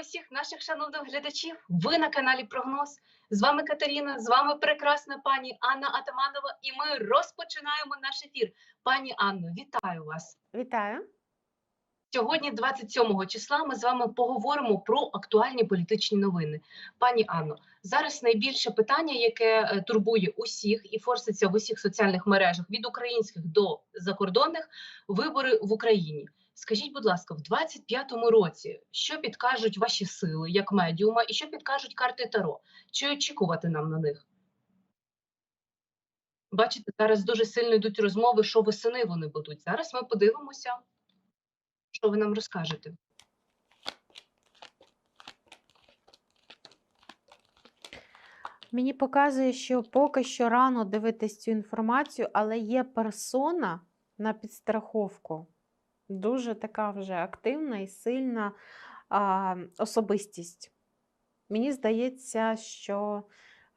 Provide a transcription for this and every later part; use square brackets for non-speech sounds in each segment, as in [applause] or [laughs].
усіх наших шановних глядачів. Ви на каналі Прогноз. З вами Катерина, з вами прекрасна пані Анна Атаманова, і ми розпочинаємо наш ефір. Пані Анно, вітаю вас. Вітаю. Сьогодні, 27 числа, ми з вами поговоримо про актуальні політичні новини. Пані Анно, зараз найбільше питання, яке е, турбує усіх і форситься в усіх соціальних мережах від українських до закордонних вибори в Україні. Скажіть, будь ласка, в 25-му році що підкажуть ваші сили як медіума, і що підкажуть карти Таро? Чи очікувати нам на них? Бачите, зараз дуже сильно йдуть розмови, що восени вони будуть. Зараз ми подивимося, що ви нам розкажете. Мені показує, що поки що рано дивитись цю інформацію, але є персона на підстраховку. Дуже така вже активна і сильна а, особистість. Мені здається, що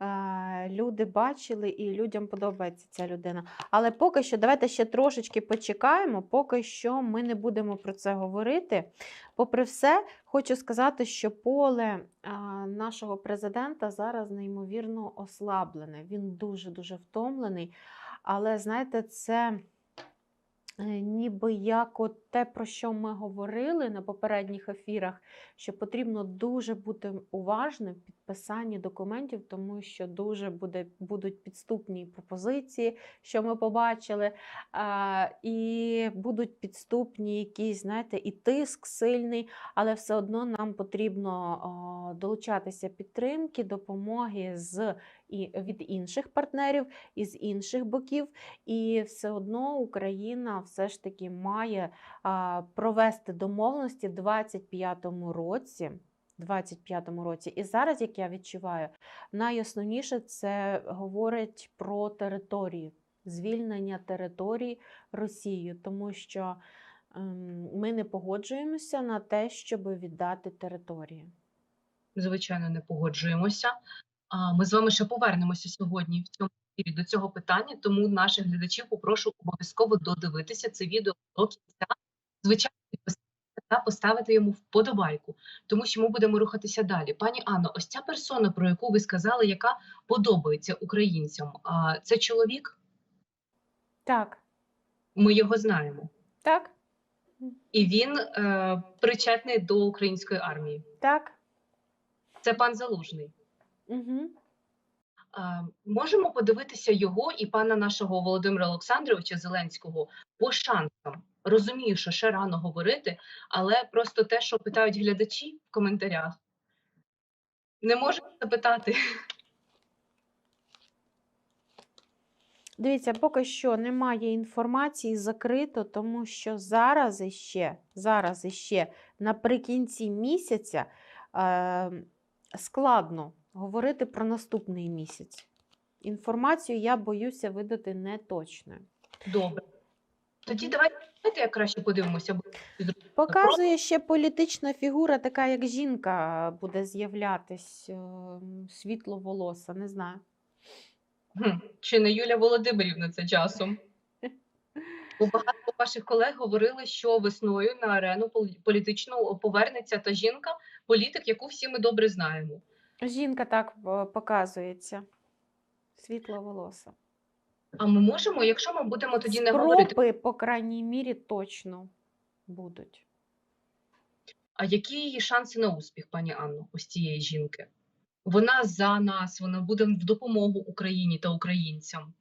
е, люди бачили і людям подобається ця людина. Але поки що, давайте ще трошечки почекаємо, поки що ми не будемо про це говорити. Попри все, хочу сказати, що поле а, нашого президента зараз неймовірно ослаблене. Він дуже-дуже втомлений. Але знаєте, це е, ніби як от те, про що ми говорили на попередніх ефірах, що потрібно дуже бути уважним в підписанні документів, тому що дуже буде, будуть підступні пропозиції, що ми побачили, а, і будуть підступні якісь, знаєте, і тиск сильний, але все одно нам потрібно долучатися підтримки, допомоги з і від інших партнерів і з інших боків. І все одно Україна все ж таки має провести домовленості в 25-му році. 25-му році. І зараз, як я відчуваю, найосновніше це говорить про території, звільнення територій Росією, тому що ем, ми не погоджуємося на те, щоб віддати території. Звичайно, не погоджуємося. Ми з вами ще повернемося сьогодні в цьому ефірі до цього питання, тому наших глядачів попрошу обов'язково додивитися це відео до кінця. Звичайно, та поставити йому вподобайку, тому що ми будемо рухатися далі. Пані Анно, ось ця персона, про яку ви сказали, яка подобається українцям. Це чоловік, Так, ми його знаємо, так, і він е, причетний до української армії. так. Це пан Залужний. Угу. Можемо подивитися його і пана нашого Володимира Олександровича Зеленського по шансам. Розумію, що ще рано говорити, але просто те, що питають глядачі в коментарях, не можу запитати. Дивіться, поки що немає інформації закрито, тому що зараз іще, зараз іще наприкінці місяця е, складно говорити про наступний місяць. Інформацію я боюся видати неточною. Добре. Тоді давайте як краще подивимося. Показує ще політична фігура, така як жінка, буде з'являтись е, світловолоса, не знаю. Чи не Юля Володимирівна це часом? Бо багато ваших колег говорили, що весною на арену полі- політичну повернеться та жінка, політик, яку всі ми добре знаємо. Жінка так показується, показується. Світловолоса. А ми можемо, якщо ми будемо тоді не говорити, по крайній мірі, точно будуть. а які її шанси на успіх, пані Анно, ось цієї жінки? Вона за нас, вона буде в допомогу Україні та українцям.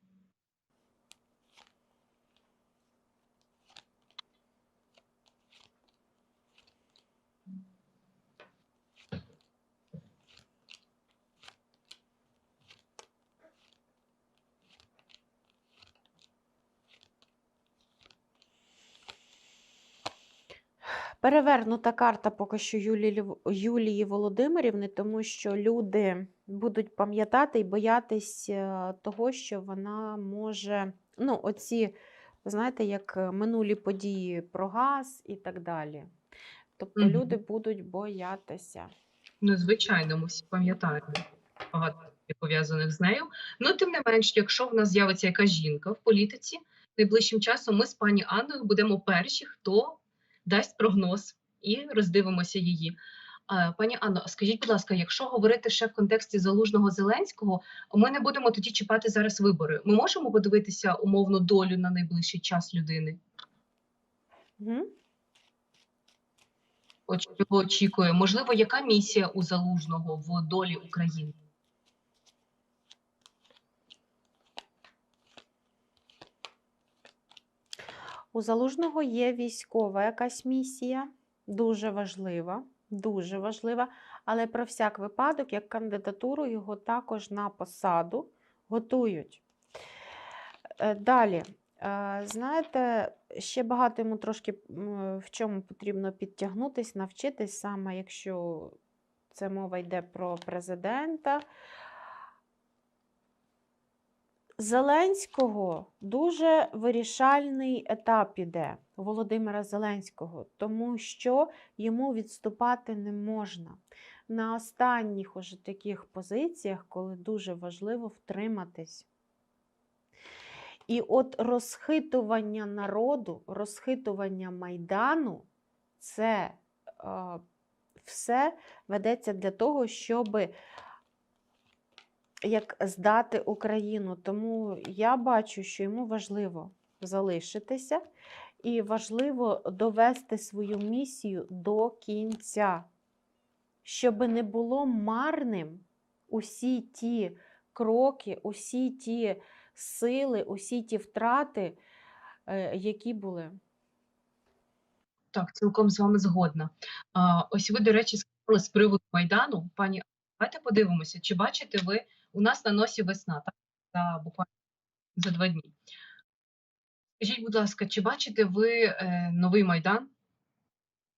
Перевернута карта поки що Юлії, Юлії Володимирівни, тому що люди будуть пам'ятати і боятись е, того, що вона може, ну, оці, знаєте, як е, минулі події про газ і так далі. Тобто Мгм. люди будуть боятися. Ну, звичайно, ми всі пам'ятаємо багато пов'язаних з нею. Ну, тим не менш, якщо в нас з'явиться якась жінка в політиці, найближчим часом ми з пані Анною будемо перші, хто дасть прогноз і роздивимося її. Е, Пані Анно, скажіть, будь ласка, якщо говорити ще в контексті залужного Зеленського, ми не будемо тоді чіпати зараз вибори. Ми можемо подивитися умовно долю на найближчий час людини? Мгм. От чого очікує? Можливо, яка місія у залужного в долі України? У Залужного є військова якась місія, дуже важлива, дуже важлива, але про всяк випадок, як кандидатуру, його також на посаду готують. Е, Далі, е, знаєте, ще багато йому трошки в чому потрібно підтягнутись, навчитись, саме якщо це мова йде про президента. Зеленського дуже вирішальний етап іде Володимира Зеленського, тому що йому відступати не можна. На останніх уже таких позиціях, коли дуже важливо втриматись. І от розхитування народу, розхитування Майдану це е, все ведеться для того, щоби як здати Україну. Тому я бачу, що йому важливо залишитися і важливо довести свою місію до кінця, щоб не було марним усі ті кроки, усі ті сили, усі ті втрати, е, які були. Так, цілком з вами згодна. Ось ви, до речі, сказали з приводу Майдану. Пані, давайте подивимося, чи бачите ви у нас на носі весна, так? За буквально за два дні. Скажіть, будь ласка, чи бачите ви е, новий Майдан?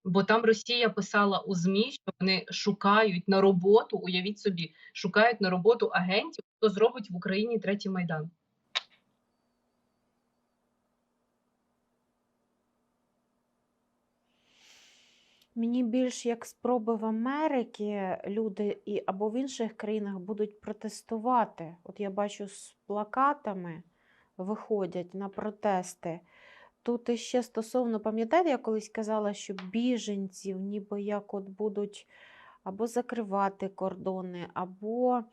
Бо там Росія писала у ЗМІ, що вони шукають на роботу, уявіть собі, шукають на роботу агентів, хто зробить в Україні третій Майдан. Мені більш як спроби в Америці люди і або в інших країнах будуть протестувати. От я бачу з плакатами виходять на протести. Тут іще стосовно, пам'ятаєте, я колись казала, що біженців ніби як от будуть або закривати кордони, або е,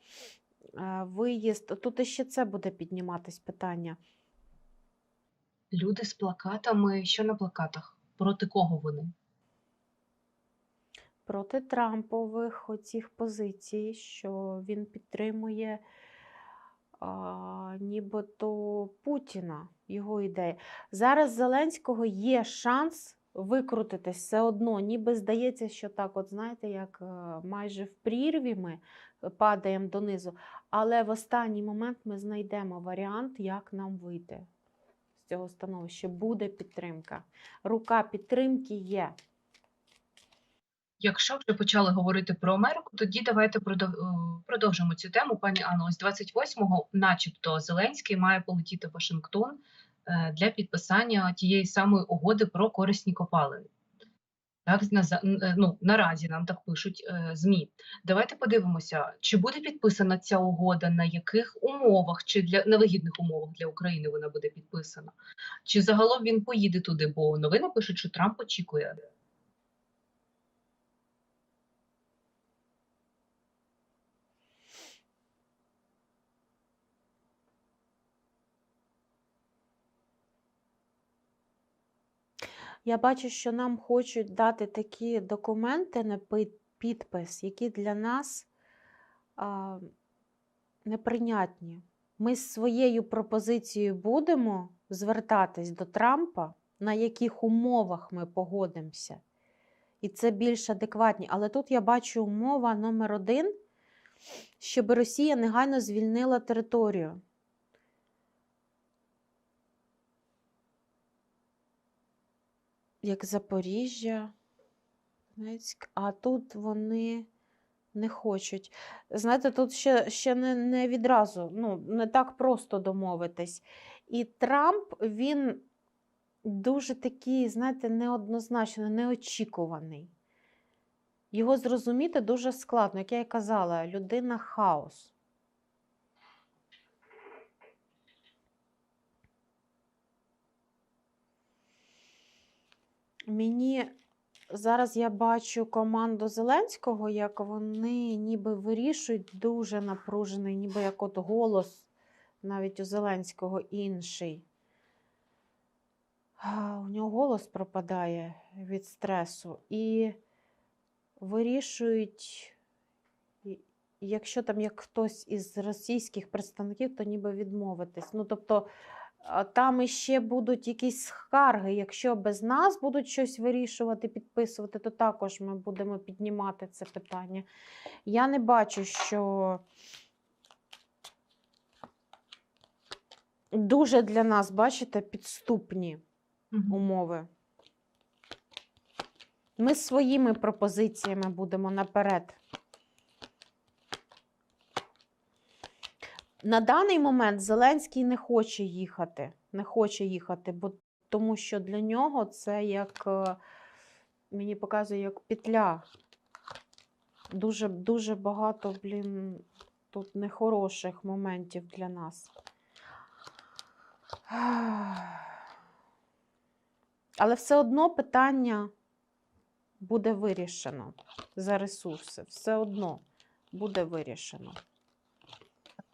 виїзд. Тут іще це буде підніматись питання. Люди з плакатами, що на плакатах? Проти кого вони? Проти Трампових оцих позицій, що він підтримує а, нібито Путіна, його ідеї. Зараз Зеленського є шанс викрутитись все одно, ніби здається, що так, от знаєте, як е, майже в прірві ми падаємо донизу, але в останній момент ми знайдемо варіант, як нам вийти з цього становища. Буде підтримка. Рука підтримки є. Якщо вже почали говорити про Америку, тоді давайте е, продовжимо цю тему. Пані Анно, ось 28-го, начебто, Зеленський має полетіти в Вашингтон е, для підписання тієї самої угоди про корисні копалини. Так, е, ну, наразі нам так пишуть ЗМІ. Давайте подивимося, чи буде підписана ця угода, на яких умовах, чи для на вигідних умовах для України вона буде підписана, чи загалом він поїде туди, бо новини пишуть, що Трамп очікує. Я бачу, що нам хочуть дати такі документи на підпис, які для нас а, неприйнятні. Ми з своєю пропозицією будемо звертатись до Трампа, на яких умовах ми погодимося. І це більш адекватні. Але тут я бачу умова номер один, щоб Росія негайно звільнила територію. Як Запоріжжя, Донецьк, а тут вони не хочуть. Знаєте, тут ще, ще не, не відразу, ну, не так просто домовитись. І Трамп, він дуже такий, знаєте, неоднозначно, неочікуваний. Його зрозуміти дуже складно, як я і казала, людина хаос. Мені зараз я бачу команду Зеленського, як вони ніби вирішують дуже напружений, ніби як от голос навіть у Зеленського інший. У нього голос пропадає від стресу. І вирішують, якщо там як хтось із російських представників, то ніби відмовитись. Ну, тобто, там іще будуть якісь скарги. Якщо без нас будуть щось вирішувати, підписувати, то також ми будемо піднімати це питання. Я не бачу, що дуже для нас, бачите, підступні Мгм. умови. Ми своїми пропозиціями будемо наперед. На даний момент Зеленський не хоче їхати. Не хоче їхати, бо тому що для нього це як е, мені показує як петля. Дуже, дуже багато, блін, тут нехороших моментів для нас. Але все одно питання буде вирішено за ресурси. Все одно буде вирішено.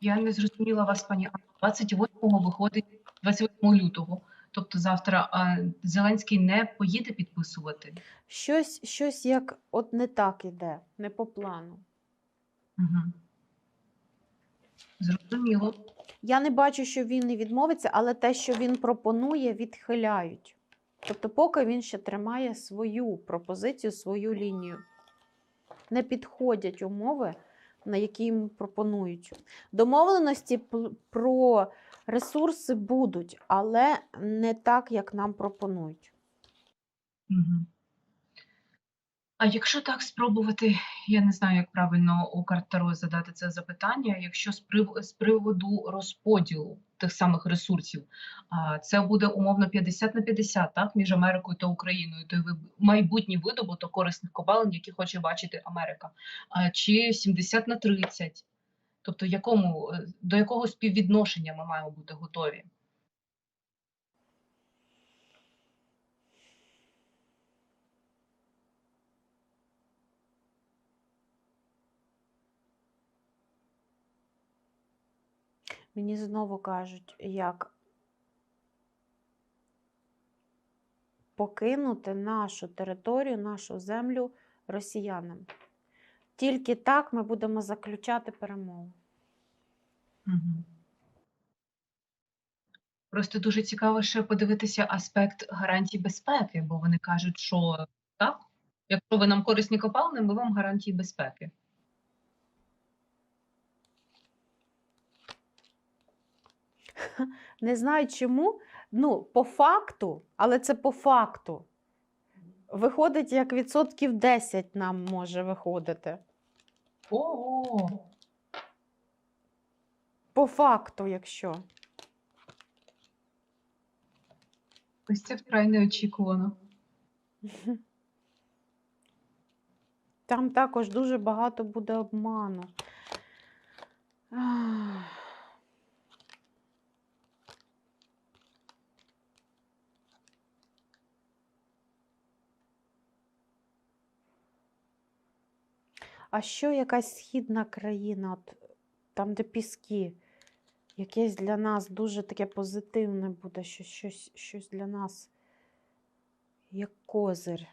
Я не зрозуміла вас, пані Анно. 28-го виходить 28 лютого. Тобто завтра а, Зеленський не поїде підписувати. Щось, щось як от не так іде, не по плану. Угу. Зрозуміло. Я не бачу, що він не відмовиться, але те, що він пропонує, відхиляють. Тобто, поки він ще тримає свою пропозицію, свою лінію. Не підходять умови, на які йому пропонують. Домовленості про ресурси будуть, але не так, як нам пропонують. А якщо так спробувати, я не знаю, як правильно у Картаро задати це запитання. Якщо з приводу розподілу тих самих ресурсів, це буде умовно 50 на 50, так, між Америкою та Україною, той майбутній видобуток корисних кобалин, які хоче бачити Америка, чи 70 на 30? Тобто, якому, е, до якого співвідношення ми маємо бути готові? Мені знову кажуть, як покинути нашу територію, нашу землю росіянам. Тільки так ми будемо заключати перемову. Мгм. Просто дуже цікаво ще подивитися аспект гарантій безпеки, бо вони кажуть, що так, якщо ви нам корисні копалини, ми вам гарантії безпеки. [laughs] Не знаю чому. Ну, по факту, але це по факту. Виходить, як відсотків 10 нам може виходити. Ого! По факту, якщо. Ось це вкрай неочікувано. Там також дуже багато буде обману. Ах. А що якась східна країна, от, там, де піски, якесь для нас дуже таке позитивне буде, що щось, щось для нас як козир,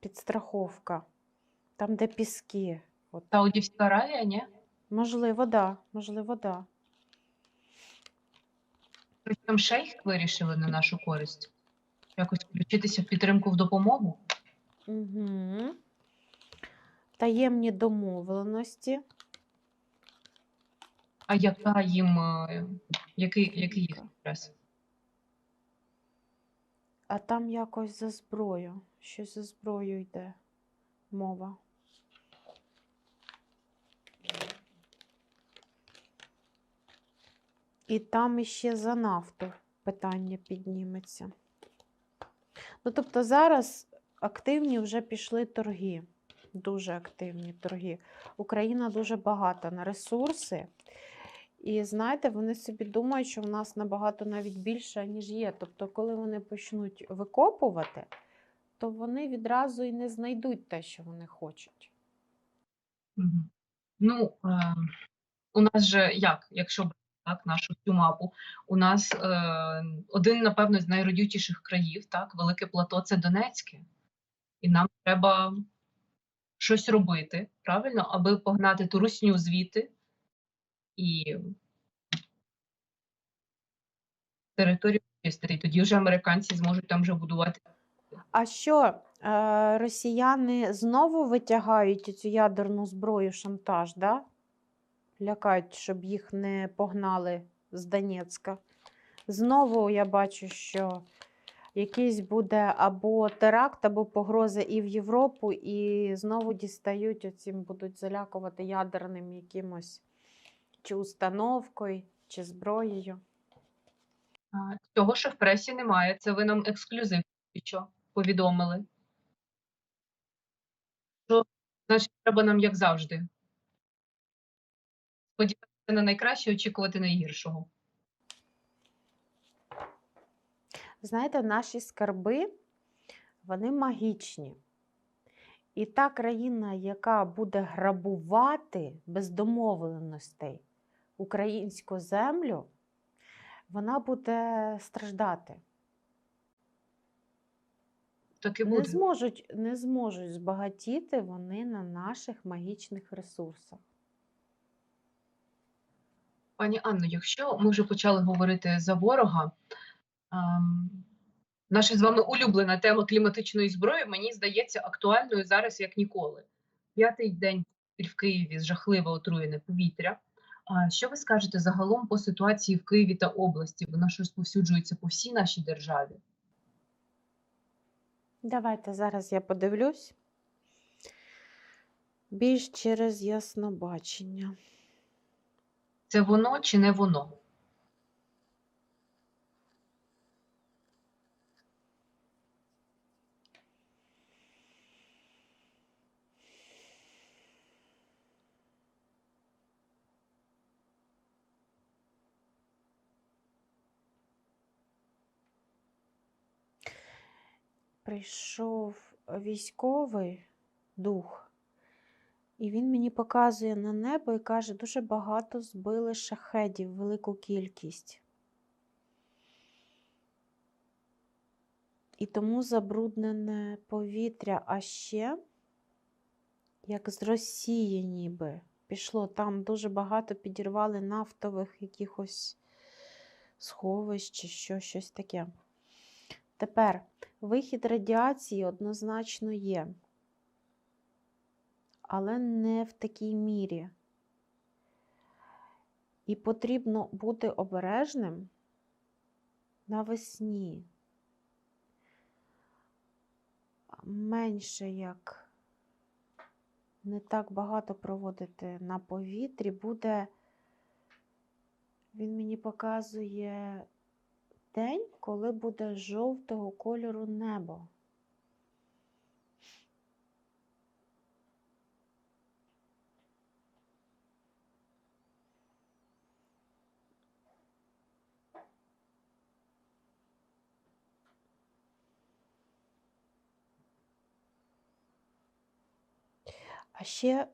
підстраховка, там, де піски. От. Саудівська Аравія, ні? Можливо, да, можливо, да. Причому шейх вирішили на нашу користь. Якось включитися в підтримку в допомогу. Угу. Таємні домовленості. А яка їм, е, який, який їх інтерес? А там якось за зброю. Щось за зброю йде мова. І там іще за нафту питання підніметься. Ну, тобто зараз активні вже пішли торги. Дуже активні торги. Україна дуже багата на ресурси. І знаєте, вони собі думають, що в нас набагато навіть більше, ніж є. Тобто, коли вони почнуть викопувати, то вони відразу і не знайдуть те, що вони хочуть. Ну, е, у нас же як, якщо так, нашу цю мапу, у нас е, один, напевно, з найродючіших країв, так, Велике Плато це Донецьке. І нам треба щось робити, правильно, аби погнати ту русню звідти і територію чистити. Тоді вже американці зможуть там вже будувати. А що, е, росіяни знову витягають цю ядерну зброю шантаж, да? Лякають, щоб їх не погнали з Донецька. Знову я бачу, що якийсь буде або теракт, або погроза і в Європу, і знову дістають оцім, будуть залякувати ядерним якимось чи установкою, чи зброєю. Цього ще в пресі немає. Це ви нам ексклюзив що повідомили. Що, значить, треба нам, як завжди. Сподіватися на найкраще, очікувати найгіршого. Знаєте, наші скарби, вони магічні. І та країна, яка буде грабувати без домовленостей українську землю, вона буде страждати. Так і Не зможуть, не зможуть збагатіти вони на наших магічних ресурсах. Пані Анно, якщо ми вже почали говорити за ворога, наша з вами улюблена тема кліматичної зброї, мені здається, актуальною зараз як ніколи. П'ятий день в Києві жахливе отруєне повітря. А що ви скажете загалом по ситуації в Києві та області? Вона ж розповсюджується по всій нашій державі. Давайте зараз я подивлюсь. Більш через яснобачення. Це воно чи не воно? Прийшов військовий дух, і він мені показує на небо і каже, дуже багато збили шахедів, велику кількість. І тому забруднене повітря, а ще, як з Росії ніби, пішло. Там дуже багато підірвали нафтових якихось сховищ чи що, щось таке. Тепер вихід радіації однозначно є, але не в такій мірі. І потрібно бути обережним навесні. Менше як не так багато проводити на повітрі, буде, він мені показує день, коли буде жовтого кольору небо. А ще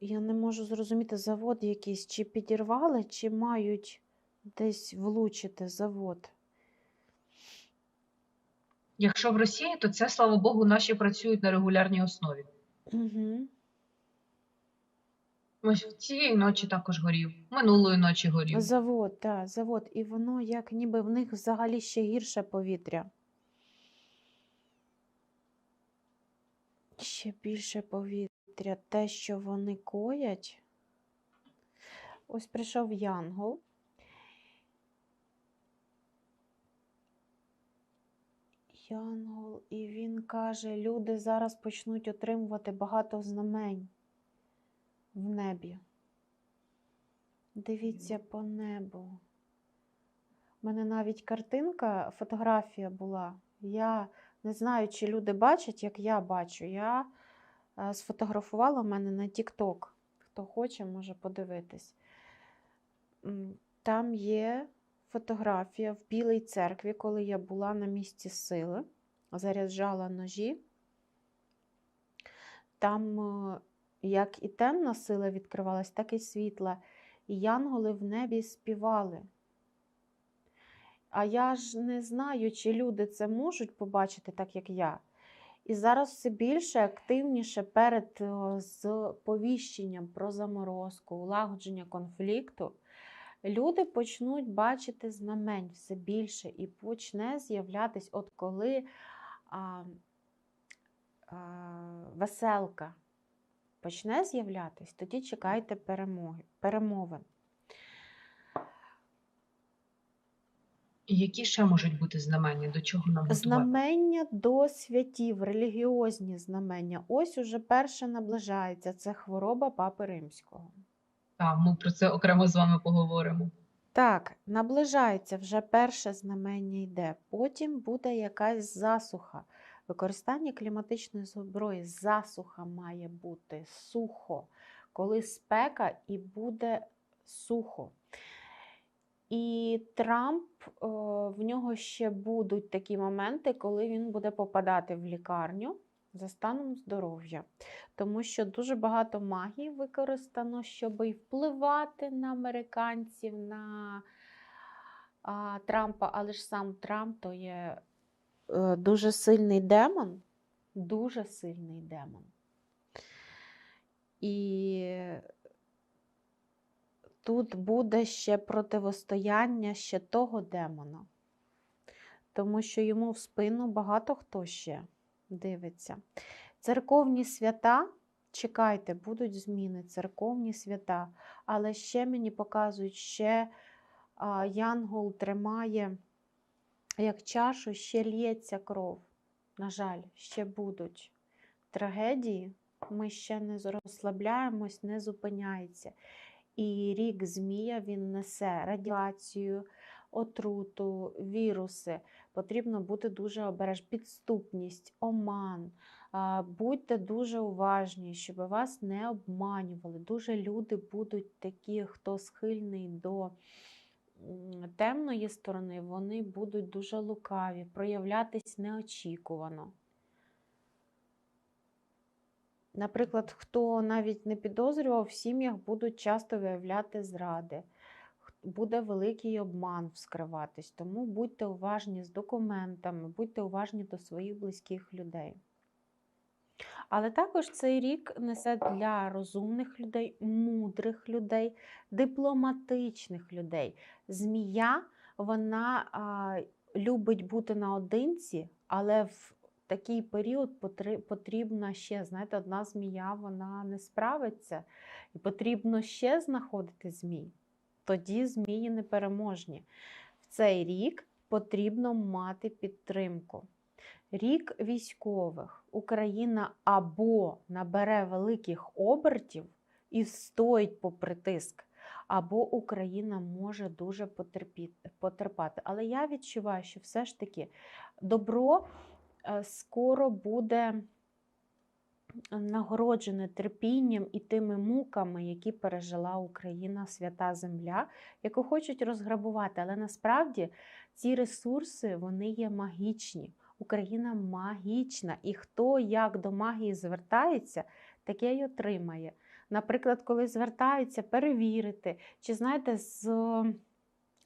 я не можу зрозуміти, завод якийсь чи підірвали, чи мають десь влучити завод. Якщо в Росії, то це, слава Богу, наші працюють на регулярній основі. Угу. Ось цієї ночі також горів, минулої ночі горів. Завод, так, завод. І воно як ніби в них взагалі ще гірше повітря. Ще більше повітря. Те, що вони коять. Ось прийшов Янгол. Янгол, і він каже: люди зараз почнуть отримувати багато знамень в небі. Дивіться по небу. У мене навіть картинка, фотографія була. Я не знаю, чи люди бачать, як я бачу. Я е, сфотографувала в мене на TikTok. Хто хоче, може подивитись. Там є фотографія в Білій церкві, коли я була на місці сили. заряджала ножі. Там е, як і темна сила відкривалась, так і світла. І янголи в небі співали. А я ж не знаю, чи люди це можуть побачити так, як я. І зараз все більше активніше перед е, з повіщенням про заморозку, улагодження конфлікту, люди почнуть бачити знамень все більше і почне з'являтись, от коли а, а, веселка почне з'являтись, тоді чекайте перемоги, перемовин. І які ще можуть бути знамення? До чого нам готувати? Знамення до святів, релігіозні знамення. Ось уже перше наближається. Це хвороба Папи Римського. Так, ми про це окремо з вами поговоримо. Так, наближається вже перше знамення йде. Потім буде якась засуха. Використання кліматичної зброї. Засуха має бути сухо, коли спека і буде сухо. І Трамп, е, в нього ще будуть такі моменти, коли він буде попадати в лікарню за станом здоров'я. Тому що дуже багато магії використано, щоб і впливати на американців, на а, Трампа, але ж сам Трамп то є е, дуже сильний демон, дуже сильний демон. І тут буде ще противостояння ще того демона, тому що йому в спину багато хто ще дивиться. Церковні свята, чекайте, будуть зміни, церковні свята, але ще мені показують, ще Янгол тримає як чашу, ще лється кров. На жаль, ще будуть трагедії. Ми ще не розслабляємось, не зупиняється. І рік змія він несе радіацію, отруту, віруси. Потрібно бути дуже обережним. Підступність, оман. Будьте дуже уважні, щоб вас не обманювали. Дуже люди будуть такі, хто схильний до темної сторони, вони будуть дуже лукаві, проявлятись неочікувано. Наприклад, хто навіть не підозрював, в сім'ях будуть часто виявляти зради, буде великий обман вскриватись. Тому будьте уважні з документами, будьте уважні до своїх близьких людей. Але також цей рік несе для розумних людей, мудрих людей, дипломатичних людей. Змія вона а, любить бути наодинці, але в такий період потрібна ще, знаєте, одна змія вона не справиться, і потрібно ще знаходити змій. Тоді змії непереможні. В цей рік потрібно мати підтримку. Рік військових Україна або набере великих обертів і встоїть попри тиск, або Україна може дуже потерпіти, потерпати. Але я відчуваю, що все ж таки добро е, скоро буде нагороджене терпінням і тими муками, які пережила Україна, свята земля, яку хочуть розграбувати. Але насправді ці ресурси вони є магічні. Україна магічна, і хто як до магії звертається, таке й отримає. Наприклад, коли звертаються перевірити, чи знаєте, з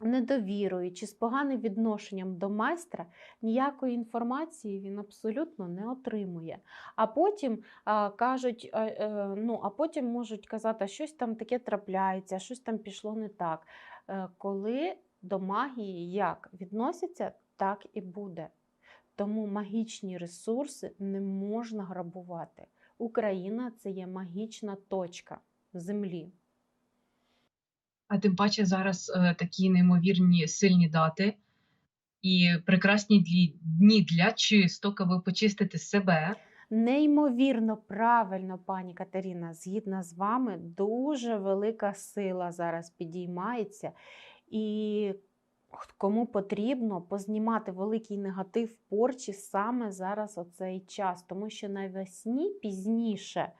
недовірою, чи з поганим відношенням до майстра, ніякої інформації він абсолютно не отримує. А потім а, кажуть, а, е, ну, а потім можуть казати, щось там таке трапляється, щось там пішло не так. Е, Коли до магії як відносяться, так і буде. Тому магічні ресурси не можна грабувати. Україна це є магічна точка землі. А тим паче зараз е, такі неймовірні сильні дати і прекрасні дні для чисток, аби почистити себе. Неймовірно правильно, пані Катерина, згідна з вами, дуже велика сила зараз підіймається. І кому потрібно познімати великий негатив порчі саме зараз оцей час, тому що навесні пізніше,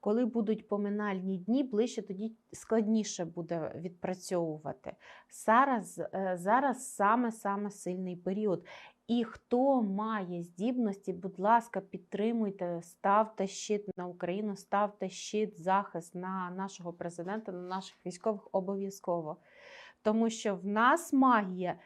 коли будуть поминальні дні, ближче тоді складніше буде відпрацьовувати. Зараз, е, зараз саме саме сильний період. І хто має здібності, будь ласка, підтримуйте, ставте щит на Україну, ставте щит, захист на нашого президента, на наших військових обов'язково. Тому що в нас магія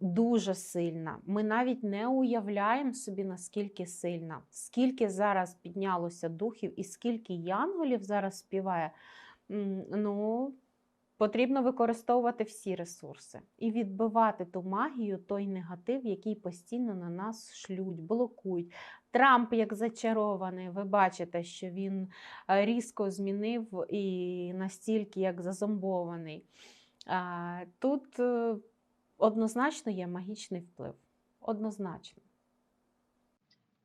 дуже сильна. Ми навіть не уявляємо собі, наскільки сильна, скільки зараз піднялося духів і скільки янголів зараз співає. Ну, потрібно використовувати всі ресурси і відбивати ту магію, той негатив, який постійно на нас шлють, блокують. Трамп, як зачарований, ви бачите, що він е, різко змінив і настільки як зазомбований. Тут е, однозначно є магічний вплив. Однозначно.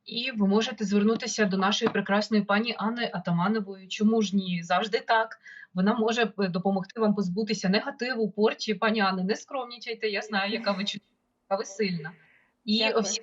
І ви можете звернутися до нашої прекрасної пані Анни Атаманової. Чому ж ні? Завжди так. Вона може е, допомогти вам позбутися негативу, порчі. Пані Анни, не скромнічайте, я знаю, яка ви чудова, яка ви сильна. І Дякую. всі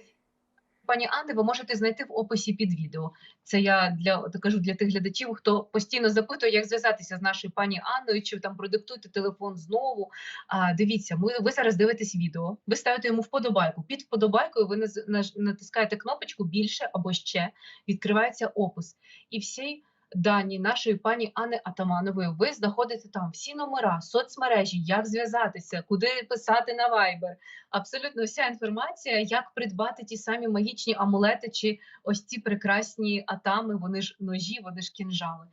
пані Анни ви можете знайти в описі під відео. Це я для кажу для тих глядачів, хто постійно запитує, як зв'язатися з нашою пані Анною, чи там продиктуйте телефон знову. А, дивіться, ми, ви зараз дивитесь відео, ви ставите йому вподобайку. Під вподобайкою ви натискаєте кнопочку більше або ще, відкривається опис. І всі дані нашої пані Анни Атаманової ви знаходите там всі номера, соцмережі, як зв'язатися, куди писати на Viber. Абсолютно вся інформація, як придбати ті самі магічні амулети чи ось ці прекрасні атами, вони ж ножі, вони ж кінжали.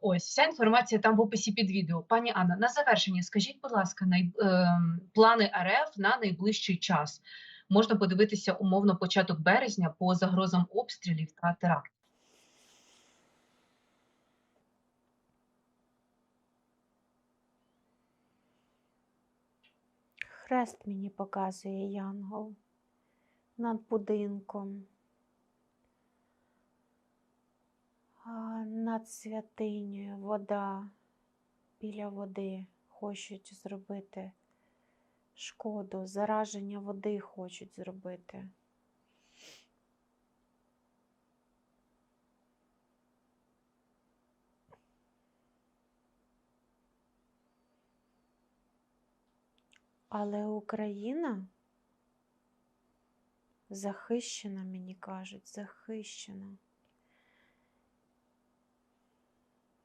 Ось вся інформація там в описі під відео. Пані Анна, на завершення скажіть, будь ласка, най, ем, плани РФ на найближчий час. Можна подивитися умовно початок березня по загрозам обстрілів та терактів. Хрест мені показує Янгол над будинком. Над святинею вода біля води хочуть зробити шкоду, зараження води хочуть зробити. Але Україна захищена, мені кажуть, захищена.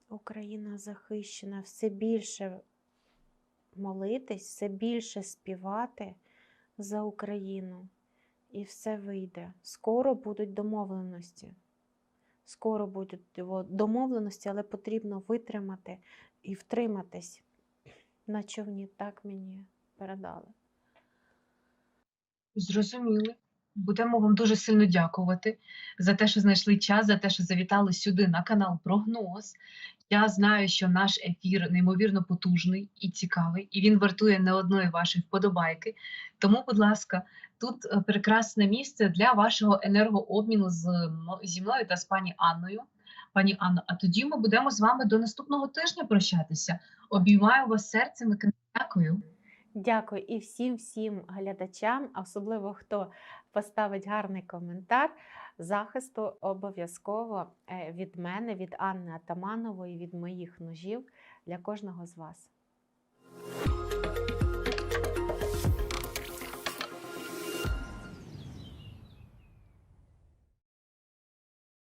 Україна захищена, все більше молитись, все більше співати за Україну. І все вийде. Скоро будуть домовленості. Скоро будуть домовленості, але потрібно витримати і втриматись на човні. Так мені передали. Зрозуміли. Будемо вам дуже сильно дякувати за те, що знайшли час, за те, що завітали сюди на канал Прогноз. Я знаю, що наш ефір неймовірно потужний і цікавий, і він вартує не одної вашої вподобайки. Тому, будь ласка, тут е, прекрасне місце для вашого енергообміну з зі мною та з пані Анною. Пані Анно, а тоді ми будемо з вами до наступного тижня прощатися. Обіймаю вас серцем і дякую. Дякую і всім всім глядачам, особливо хто поставить гарний коментар. Захисту обов'язково е, від мене, від Анни Атаманової, від моїх ножів для кожного з вас.